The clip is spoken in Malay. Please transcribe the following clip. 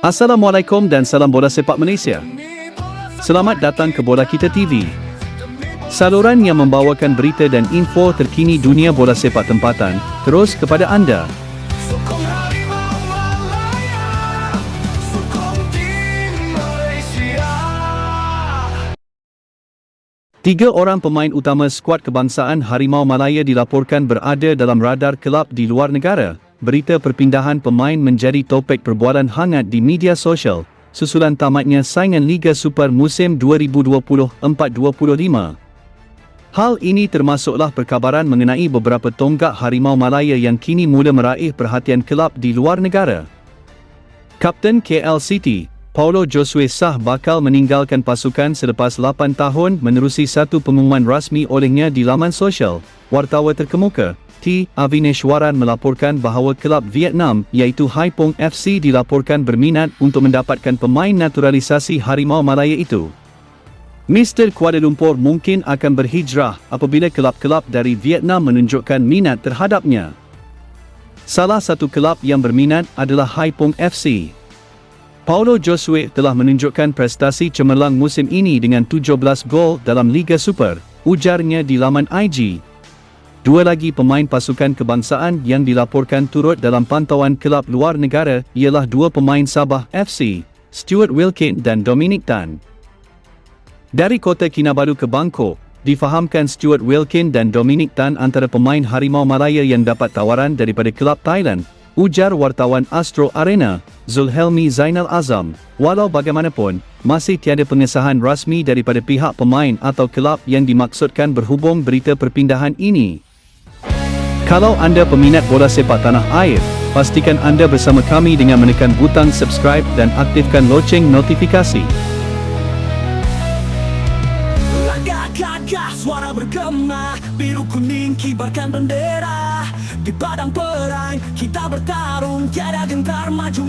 Assalamualaikum dan salam bola sepak Malaysia. Selamat datang ke Bola Kita TV. Saluran yang membawakan berita dan info terkini dunia bola sepak tempatan terus kepada anda. Tiga orang pemain utama skuad kebangsaan Harimau Malaya dilaporkan berada dalam radar kelab di luar negara. Berita perpindahan pemain menjadi topik perbualan hangat di media sosial susulan tamatnya saingan Liga Super musim 2024-25. Hal ini termasuklah perkabaran mengenai beberapa tonggak Harimau Malaya yang kini mula meraih perhatian kelab di luar negara. Kapten KL City, Paulo Josue Sah bakal meninggalkan pasukan selepas 8 tahun menerusi satu pengumuman rasmi olehnya di laman sosial. Wartawan terkemuka, T. Avineshwaran melaporkan bahawa kelab Vietnam iaitu Haipong FC dilaporkan berminat untuk mendapatkan pemain naturalisasi Harimau Malaya itu. Mr. Kuala Lumpur mungkin akan berhijrah apabila kelab-kelab dari Vietnam menunjukkan minat terhadapnya. Salah satu kelab yang berminat adalah Haipong FC. Paulo Josue telah menunjukkan prestasi cemerlang musim ini dengan 17 gol dalam Liga Super, ujarnya di laman IG. Dua lagi pemain pasukan kebangsaan yang dilaporkan turut dalam pantauan kelab luar negara ialah dua pemain Sabah FC, Stuart Wilkin dan Dominic Tan. Dari kota Kinabalu ke Bangkok, difahamkan Stuart Wilkin dan Dominic Tan antara pemain Harimau Malaya yang dapat tawaran daripada kelab Thailand, ujar wartawan Astro Arena, Zulhelmi Zainal Azam. Walau bagaimanapun, masih tiada pengesahan rasmi daripada pihak pemain atau kelab yang dimaksudkan berhubung berita perpindahan ini. Kalau anda peminat bola sepak tanah air, pastikan anda bersama kami dengan menekan butang subscribe dan aktifkan loceng notifikasi. Suara bergema Biru kuning kibarkan bendera Di padang perang kita bertarung Tiada gentar maju